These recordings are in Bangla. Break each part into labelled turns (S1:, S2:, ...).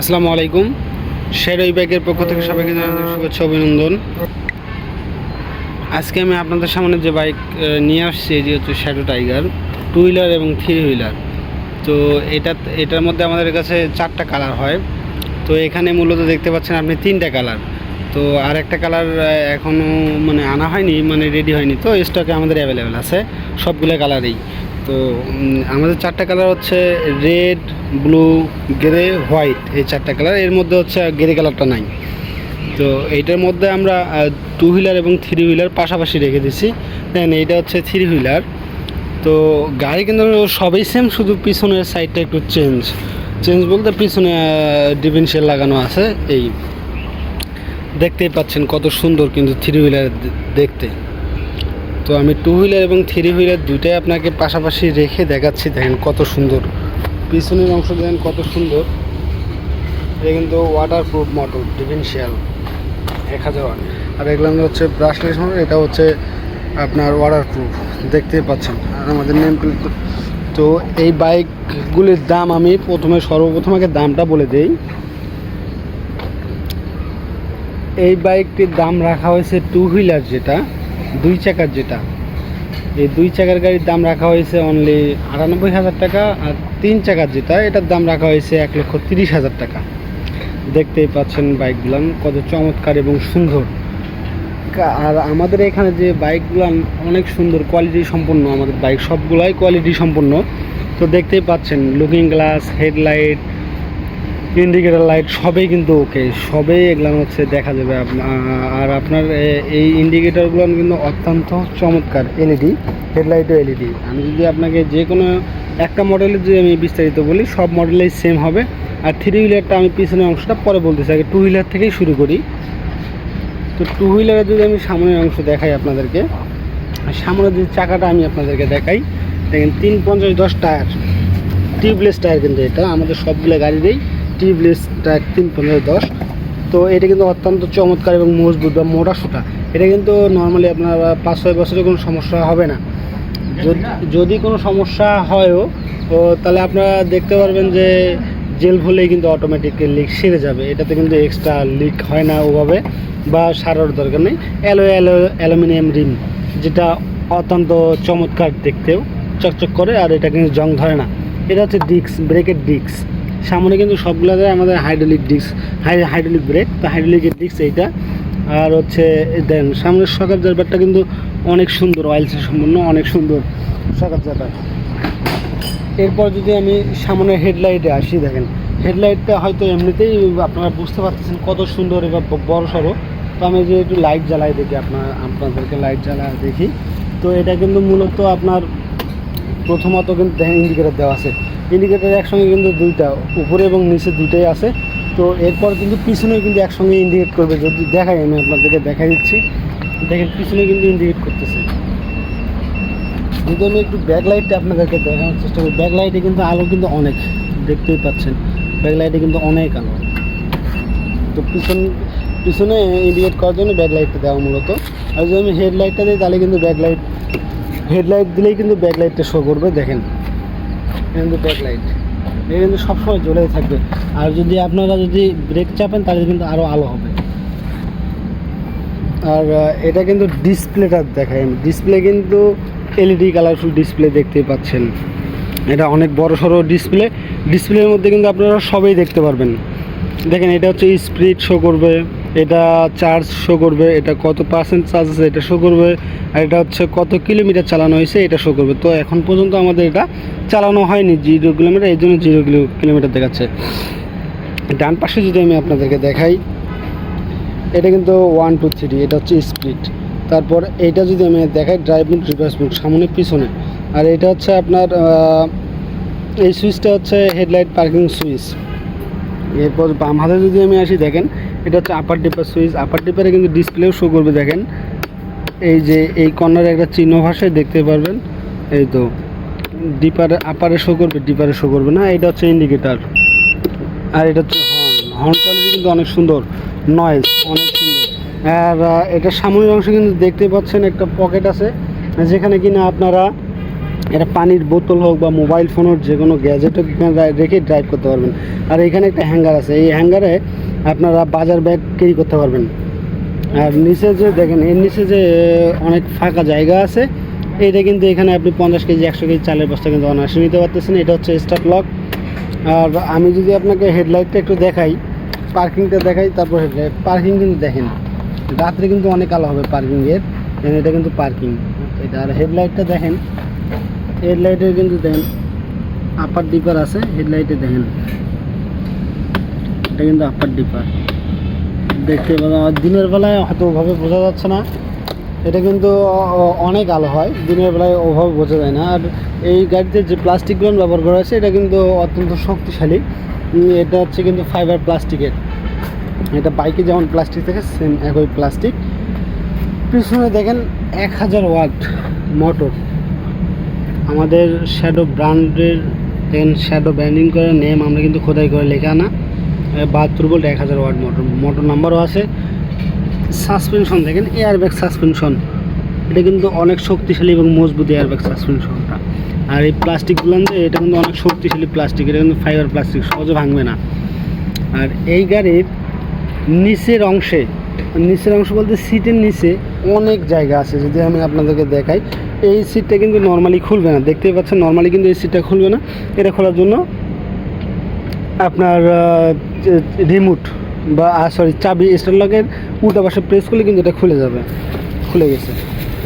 S1: আসসালামু আলাইকুম। শেরই ব্যাগের পক্ষ থেকে সবাইকে জানাই শুভেচ্ছা, অভিনন্দন। আজকে আমি আপনাদের সামনে যে বাইক নিয়ে আসছি, এটি হচ্ছে শ্যাডো টাইগার টু হুইলার এবং থ্রি হুইলার তো এটা, এটার মধ্যে আমাদের কাছে চারটা কালার হয়। তো এখানে মূলত দেখতে পাচ্ছেন আপনি তিনটা কালার। তো আর একটা কালার এখনও মানে আনা হয়নি মানে রেডি হয়নি। তো স্টকে আমাদের অ্যাভেলেবেল আছে। সবগুলো কালারেই। তো আমাদের চারটা কালার হচ্ছে রেড ব্লু গ্রে হোয়াইট এই চারটা কালারের মধ্যে হচ্ছে গ্রে কালারটা নাই। তো এইটার মধ্যে আমরা টু হুইলার এবং থ্রি হুইলার পাশাপাশি রেখে দিছি। দেন এইটা হচ্ছে থ্রি হুইলার তো গাড়ি কিন্তু সবই সেম শুধু পিছনের সাইডটা একটু চেঞ্জ চেঞ্জ বলতে পিছনে ডিফেন্সিয়াল লাগানো আছে, এই দেখতেই পাচ্ছেন কত সুন্দর কিন্তু থ্রি হুইলার দেখতে। তো আমি টু হুইলার এবং থ্রি হুইলার দুইটাই আপনাকে পাশাপাশি রেখে দেখাচ্ছি। দেখেন কত সুন্দর। পিছনের অংশ দেখেন কত সুন্দর। এটা কিন্তু ওয়াটার প্রুফ মোটর ডিফেন্সিয়াল এক হাজার আর এগুলো হচ্ছে ব্রাশলেস মোটর এটা হচ্ছে আপনার ওয়াটার প্রুফ দেখতেই পাচ্ছেন। আর আমাদের নেম তো এই বাইকগুলির দাম আমি প্রথমে সর্বপ্রথম আগে দামটা বলে দেই। এই বাইকটির দাম রাখা হয়েছে টু হুইলার যেটা। দুই চাকার যেটা। এই দুই চাকার গাড়ির দাম রাখা হয়েছে অনলি আটানব্বই হাজার টাকা আর তিন চাকার যেটা, এটার দাম রাখা হয়েছে এক লক্ষ তিরিশ হাজার টাকা। দেখতেই পাচ্ছেন বাইকগুলো কত চমৎকার এবং সুন্দর। আর আমাদের এখানে যে বাইকগুলো অনেক সুন্দর কোয়ালিটি সম্পন্ন, আমাদের বাইক সবগুলাই কোয়ালিটি সম্পন্ন। তো দেখতেই পাচ্ছেন looking glass headlight indicator light সবই কিন্তু ওকে সবই এগুলো হচ্ছে দেখা যাবে আর আপনার এই ইন্ডিকেটারগুলো কিন্তু অত্যন্ত চমৎকার এলইডি হেডলাইটও এলইডি আমি যদি আপনাকে যে কোনো একটা মডেলের যদি আমি বিস্তারিত বলি, সব মডেলেই সেম হবে। আর থ্রি হুইলারটা আমি পিছনের অংশটা পরে বলতেছি আগে টু হুইলার থেকেই শুরু করি। তো টু হুইলারের যদি আমি সামনের অংশ দেখাই আপনাদেরকে, সামনের যে চাকাটা আমি আপনাদেরকে দেখাই, দেখেন তিন পঞ্চাশ দশ টায়ার টিউবলেস টায়ার কিন্তু এটা, আমাদের সবগুলো গাড়িতেই টিউবলেস টায়ার তিন পনেরো দশ। তো এটা কিন্তু অত্যন্ত চমৎকার এবং মজবুত বা মোটা সুটা। এটা কিন্তু নর্মালি আপনার পাঁচ ছয় বছরে কোনো সমস্যা হবে না। যদি কোনো সমস্যা হয়ও, তো তাহলে আপনারা দেখতে পারবেন যে জেল ভুলেই কিন্তু অটোমেটিক লিক সেরে যাবে। এটাতে কিন্তু এক্সট্রা লিক হয় না ওভাবে বা সারার দরকার নেই। অ্যালো অ্যালো, অ্যালুমিনিয়াম রিম, যেটা অত্যন্ত চমৎকার দেখতেও চকচক করে আর এটা কিন্তু জং ধরে না। এটা হচ্ছে ডিক্স ব্রেকের ডিক্স সামনে কিন্তু সবগুলোতে আমাদের হাইড্রোলিক ডিক্স হাই হাইড্রোলিক ব্রেক তো হাইড্রোলিকের ডিক্স এইটা। আর হচ্ছে দেন সামনের সকাল জারবারটা কিন্তু অনেক সুন্দর অয়েলসে সম্পূর্ণ অনেক সুন্দর সকাল জারবার। এরপর যদি আমি সামনে হেডলাইটে আসি, দেখেন হেডলাইটটা হয়তো এমনিতেই আপনারা বুঝতে পারতেছেন কত সুন্দর এবার বড় সড়ো। তো আমি যে একটু লাইট জ্বালাই দেখি, আপনার, আপনাদেরকে লাইট জ্বালা দেখি। তো এটা কিন্তু মূলত আপনার প্রথমত কিন্তু দেখেন ইন্ডিকেটার দেওয়া আছে। ইন্ডিকেটার একসঙ্গে কিন্তু দুইটা, উপরে এবং নিচে দুইটাই আছে। তো এরপর কিন্তু পিছনেও কিন্তু একসঙ্গে ইন্ডিকেট করবে। যদি দেখাই, আমি আপনাদেরকে দেখা দিচ্ছি। দেখেন, পিছনে কিন্তু ইন্ডিকেট করতেছে। যদি আমি একটু ব্যাকলাইটটা আপনাদেরকে দেখানোর চেষ্টা করি ব্যাকলাইটে কিন্তু আলো কিন্তু অনেক, দেখতেই পাচ্ছেন। ব্যাকলাইটে কিন্তু অনেক আলো। তো পিছন, পিছনে ইন্ডিকেট করার জন্য ব্যাকলাইটটা দেওয়া মূলত। আর যদি আমি হেডলাইটটা দিই, তাহলে কিন্তু ব্যাকলাইট হেডলাইট দিলেই কিন্তু ব্যাকলাইটটা শো করবে। দেখেন এটা কিন্তু ব্যাকলাইট এটা কিন্তু সবসময় জ্বলেই থাকবে। আর যদি আপনারা যদি ব্রেক চাপেন তাহলে কিন্তু আরও আলো হবে। আর এটা কিন্তু ডিসপ্লেটা আমি ডিসপ্লে কিন্তু এলইডি কালারফুল ডিসপ্লে দেখতেই পাচ্ছেন। এটা অনেক বড় সড়ো ডিসপ্লে ডিসপ্লের মধ্যে কিন্তু আপনারা সবই দেখতে পারবেন। দেখেন এটা হচ্ছে স্পিড শো করবে এটা চার্জ শো করবে এটা কত পার্সেন্ট চার্জ আছে এটা শো করবে। আর এটা হচ্ছে কত কিলোমিটার চালানো হয়েছে এটা শো করবে। তো এখন পর্যন্ত আমাদের এটা চালানো হয়নি জিরো কিলোমিটার এই জন্য জিরো কিলোমিটার দেখাচ্ছে। ডান পাশে যদি আমি আপনাদেরকে দেখাই, এটা কিন্তু ওয়ান টু থ্রি এটা হচ্ছে স্প্লিট তারপর এটা যদি আমি দেখাই ড্রাইভ মুড রিভার্স মুড সামনে, পিছনে। আর এটা হচ্ছে আপনার এই সুইচটা হচ্ছে হেডলাইট পার্কিং সুইচ এরপর বাম হাতে যদি আমি আসি, দেখেন, এটা হচ্ছে আপার ডিপার সুইচ আপার ডিপারে কিন্তু ডিসপ্লেও শো করবে, দেখেন। এই যে এই কর্নারে একটা চিহ্ন ভাষায় দেখতে পারবেন। এই তো, ডিপারে, আপারে শো করবে, ডিপারে শো করবে না, এটা হচ্ছে ইন্ডিকেটার আর এটা হচ্ছে হর্ন হর্ন কোয়ালিটি কিন্তু অনেক সুন্দর। নয়েজ অনেক সুন্দর। আর এটার সামনের অংশ কিন্তু দেখতে পাচ্ছেন একটা পকেট আছে, যেখানে কিনা আপনারা এটা পানির বোতল হোক বা মোবাইল ফোন হোক যে কোনো গ্যাজেট হোক রেখে ড্রাইভ করতে পারবেন। আর এখানে একটা হ্যাঙ্গার আছে। এই হ্যাঙ্গারে আপনারা বাজার ব্যাগ ক্যারি করতে পারবেন। আর নিচে যে দেখেন, এর নিচে যে অনেক ফাঁকা জায়গা আছে, এইটা কিন্তু এখানে আপনি পঞ্চাশ কেজি, একশো কেজি চালের বস্তা কিন্তু অনায়াসে নিতে পারতেছেন। এটা হচ্ছে স্টার্ট লক আর আমি যদি আপনাকে হেডলাইটটা একটু দেখাই পার্কিংটা দেখাই, তারপর হেডলাইট পার্কিং কিন্তু দেখেন, রাত্রে কিন্তু অনেক আলো হবে পার্কিংয়ের এটা কিন্তু পার্কিং এটা আর হেডলাইটটা দেখেন হেডলাইটের কিন্তু দেখেন আপার ডিপার আছে হেডলাইটে দেখেন। এটা কিন্তু আপার ডিপার দেখতে দিনের বেলায় হয়তো ওভাবে বোঝা যাচ্ছে না। এটা কিন্তু অনেক আলো হয়। দিনের বেলায় ওভাবে বোঝা যায় না। আর এই গাড়িতে যে প্লাস্টিকগুলো ব্যবহার করা হয়েছে, এটা কিন্তু অত্যন্ত শক্তিশালী। এটা হচ্ছে কিন্তু ফাইবার প্লাস্টিকের এটা বাইকে যেমন প্লাস্টিক থাকে সেম একই প্লাস্টিক পিছনে দেখেন এক হাজার ওয়াট মোটর আমাদের শ্যাডো ব্র্যান্ডের দেখেন শ্যাডো ব্র্যান্ডিং করে নেম আমরা কিন্তু খোদাই করে লেখা না। বাহাত্তর ভোল্ট, এক হাজার ওয়াট মোটর মোটর নাম্বারও আছে। সাসপেনশন দেখেন এয়ারব্যাগ সাসপেনশন এটা কিন্তু অনেক শক্তিশালী এবং মজবুত এয়ারব্যাগ সাসপেনশনটা আর এই প্লাস্টিকগুলো যে, এটা কিন্তু অনেক শক্তিশালী প্লাস্টিক এটা কিন্তু ফাইবার প্লাস্টিক সহজে ভাঙবে না। আর এই গাড়ির নিচের অংশে, নিচের অংশ বলতে সিটের নিচে অনেক জায়গা আছে। যদি আমি আপনাদেরকে দেখাই, এই সিটটা কিন্তু নর্মালি খুলবে না। দেখতেই পাচ্ছেন নর্মালি কিন্তু এই সিটটা খুলবে না। এটা খোলার জন্য আপনার রিমোট বা সরি চাবি স্টারলকের উল্টা পাশে প্রেস করলে কিন্তু এটা খুলে যাবে। খুলে গেছে।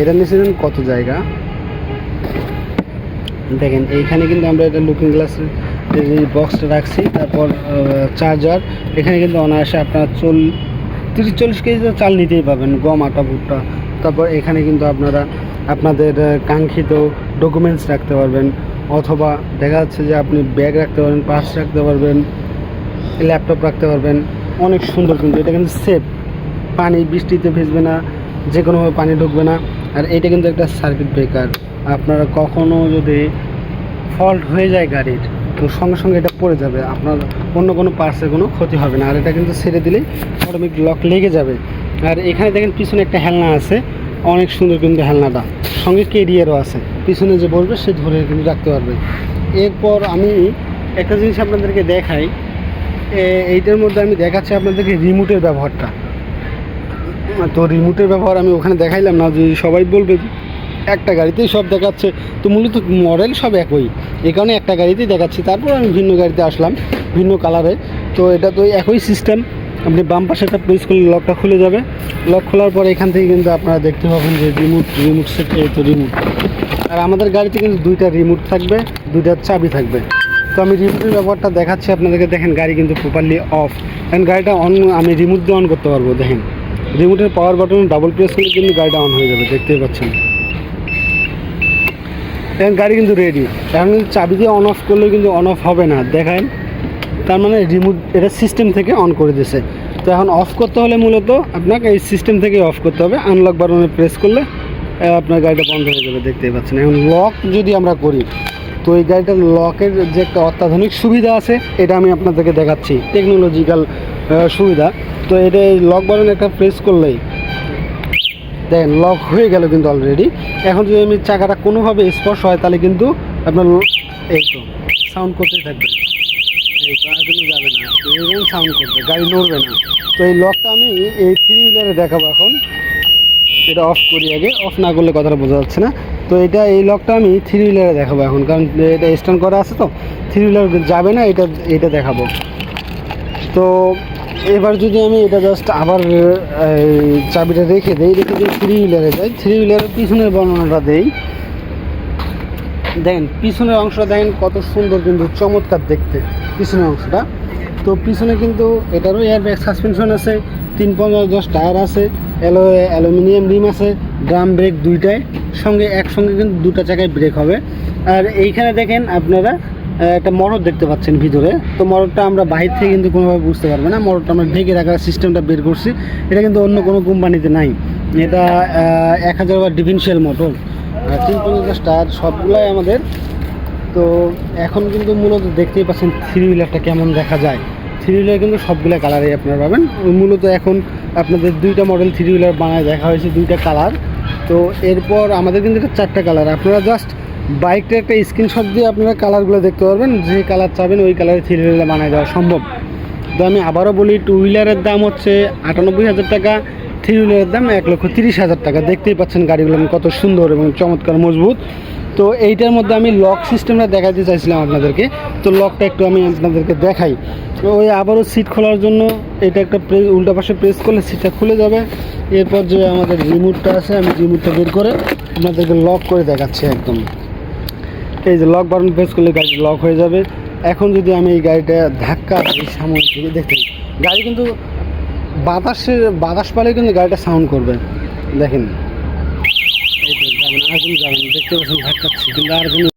S1: এটা দেখুন কত জায়গা? দেখেন, এইখানে কিন্তু আমরা এটা লুকিং গ্লাসের বক্সটা রাখছি। তারপর চার্জার এখানে কিন্তু অনায়াসে আপনার চল তিরিশ চল্লিশ কেজি তো চাল নিতেই পাবেন গম, আটা, ভুট্টা। তারপর এখানে কিন্তু আপনারা, আপনাদের কাঙ্ক্ষিত ডকুমেন্টস রাখতে পারবেন। অথবা দেখা যাচ্ছে যে আপনি ব্যাগ রাখতে পারবেন পার্স রাখতে পারবেন ল্যাপটপ রাখতে পারবেন, অনেক সুন্দর কিন্তু এটা কিন্তু সেফ পানি বৃষ্টিতে ভিজবে না যে কোনোভাবে পানি ঢুকবে না। আর এটা কিন্তু একটা সার্কিট ব্রেকার আপনারা কখনো যদি ফল্ট হয়ে যায় গাড়ির, তো সঙ্গে সঙ্গে এটা পড়ে যাবে। আপনার অন্য কোনো পার্সের কোনো ক্ষতি হবে না। আর এটা কিন্তু ছেড়ে দিলেই অটোমেটিক লক লেগে যাবে। আর এখানে দেখেন পিছনে একটা হেলনা আছে। অনেক সুন্দর কিন্তু হেলনাটা। সঙ্গে কেরিয়ারও আছে। পিছনে যে বসবে সে ধরে কিন্তু রাখতে পারবে। এরপর আমি একটা জিনিস আপনাদেরকে দেখাই। এইটার মধ্যে আমি দেখাচ্ছি আপনাদেরকে রিমোটের ব্যবহারটা। তো রিমোটের ব্যবহার আমি ওখানে দেখাইলাম না, যে সবাই বলবে একটা গাড়িতেই সব দেখাচ্ছে। তো মূলত মডেল সব একই। এই কারণে একটা গাড়িতেই দেখাচ্ছি। তারপর আমি ভিন্ন গাড়িতে আসলাম, ভিন্ন কালারে। তো এটা তো একই সিস্টেম আপনি বাম পাশে একটা প্রেস করলে লকটা খুলে যাবে। লক খোলার পর এখান থেকে কিন্তু আপনারা দেখতে পাবেন যে রিমোট রিমোট সেট এই তো রিমোট আর আমাদের গাড়িতে কিন্তু দুইটা রিমোট থাকবে, দুইটা চাবি থাকবে। তো আমি রিমোটের ব্যাপারটা দেখাচ্ছি, আপনাদেরকে দেখেন গাড়ি কিন্তু প্রপারলি অফ কারণ গাড়িটা অন আমি রিমোট দিয়ে অন করতে পারব, দেখেন। রিমোটের পাওয়ার বাটন ডাবল প্রেস করলে কিন্তু গাড়িটা অন হয়ে যাবে, দেখতেই পাচ্ছেন। এখন গাড়ি কিন্তু রেডি এখন চাবি দিয়ে অন অফ করলেও কিন্তু অন অফ হবে না দেখেন তার মানে রিমোট এটা সিস্টেম থেকে অন করে দিয়েছে। তো এখন অফ করতে হলে মূলত আপনাকে এই সিস্টেম থেকে অফ করতে হবে। আনলক বাটনে প্রেস করলে আপনার গাড়িটা বন্ধ হয়ে যাবে, দেখতেই পাচ্ছেন। এখন লক যদি আমরা করি, তো এই গাড়িটার লকের যে একটা অত্যাধুনিক সুবিধা আছে, এটা আমি আপনাদেরকে দেখাচ্ছি। টেকনোলজিক্যাল সুবিধা। তো এটা এই লক বাটন একটা প্রেস করলেই, দেখেন লক হয়ে গেল কিন্তু অলরেডি এখন যদি আমি চাকাটা কোনোভাবে স্পর্শ হয়, তাহলে কিন্তু আপনার এই তো সাউন্ড করতেই থাকবে। তো যাবে না। এরকম সাউন্ড করবে, গাড়ি না। তো এই লকটা আমি এই থ্রি হুইলারে দেখাবো এখন। এটা অফ করি আগে অফ না করলে কথাটা বোঝা যাচ্ছে না। তো এটা এই লকটা আমি থ্রি হুইলারে দেখাবো এখন, কারণ এটা স্ট্যান্ড করা আছে তো। থ্রি হুইলার যাবে না, এটা এটা দেখাবো। তো এবার যদি আমি এটা জাস্ট আবার চাবিটা রেখে দেই, রেখে যদি থ্রি হুইলারে যাই। থ্রি হুইলারের পিছনের বর্ণনাটা দেই। দেখেন, পিছনের অংশটা দেখেন কত সুন্দর, কিন্তু চমৎকার দেখতে। পিছনের অংশটা। তো পিছনে কিন্তু এটারও এয়ারব্যাগ সাসপেনশন আছে, তিন পঞ্চাশ দশ টায়ার আছে, অ্যালো অ্যালুমিনিয়াম রিম আছে, ড্রাম ব্রেক দুইটায় সঙ্গে একসঙ্গে কিন্তু দুটো চাকায় ব্রেক হবে। আর এইখানে দেখেন আপনারা একটা মরদ দেখতে পাচ্ছেন ভিতরে। তো মরদটা আমরা বাহির থেকে কিন্তু কোনোভাবে বুঝতে পারব না। মরদটা আমরা ঢেকে রাখার সিস্টেমটা বের করছি। এটা কিন্তু অন্য কোনো কোম্পানিতে নাই। এটা এক হাজার বার ডিফেন্সিয়াল মোটর তিন পঞ্চাশ টায়ার, সবগুলাই আমাদের তো এখন কিন্তু মূলত দেখতেই পাচ্ছেন থ্রি হুইলারটা কেমন দেখা যায়। থ্রি হুইলার কিন্তু সবগুলো কালারই আপনারা পাবেন। মূলত এখন আপনাদের দুইটা মডেল থ্রি হুইলার বানায় দেখা হয়েছে, দুইটা কালার তো এরপর আমাদের কিন্তু চারটা কালার আপনারা জাস্ট বাইকটা একটা স্ক্রিনশট দিয়ে আপনারা কালারগুলো দেখতে পারবেন। যে কালার চাবেন, ওই কালারে থ্রি হুইলার বানিয়ে দেওয়া সম্ভব। তো আমি আবারও বলি টু হুইলারের দাম হচ্ছে আটানব্বই হাজার টাকা থ্রি হুইলারের দাম এক লক্ষ তিরিশ হাজার টাকা। দেখতেই পাচ্ছেন গাড়িগুলো কত সুন্দর এবং চমৎকার মজবুত। তো এইটার মধ্যে আমি লক সিস্টেমটা দেখাতে চাইছিলাম আপনাদেরকে। তো লকটা একটু আমি আপনাদেরকে দেখাই। তো ওই আবারও সিট খোলার জন্য এটা একটা প্রেস উল্টা পাশে প্রেস করলে সিটটা খুলে যাবে। এরপর যে আমাদের রিমোটটা আছে, আমি রিমোটটা বের করে আপনাদেরকে লক করে দেখাচ্ছি একদম। এই যে লক বাটন প্রেস করলে গাড়ি লক হয়ে যাবে। এখন যদি আমি এই গাড়িটা ধাক্কা দিই সামনের দিকে দেখেন গাড়ি কিন্তু বাতাসের, বাতাস পালে কিন্তু গাড়িটা সাউন্ড করবে। দেখেন। এই জ্বালানো দেখতে পাচ্ছেন ধাক্কাচ্ছি কিন্তু আর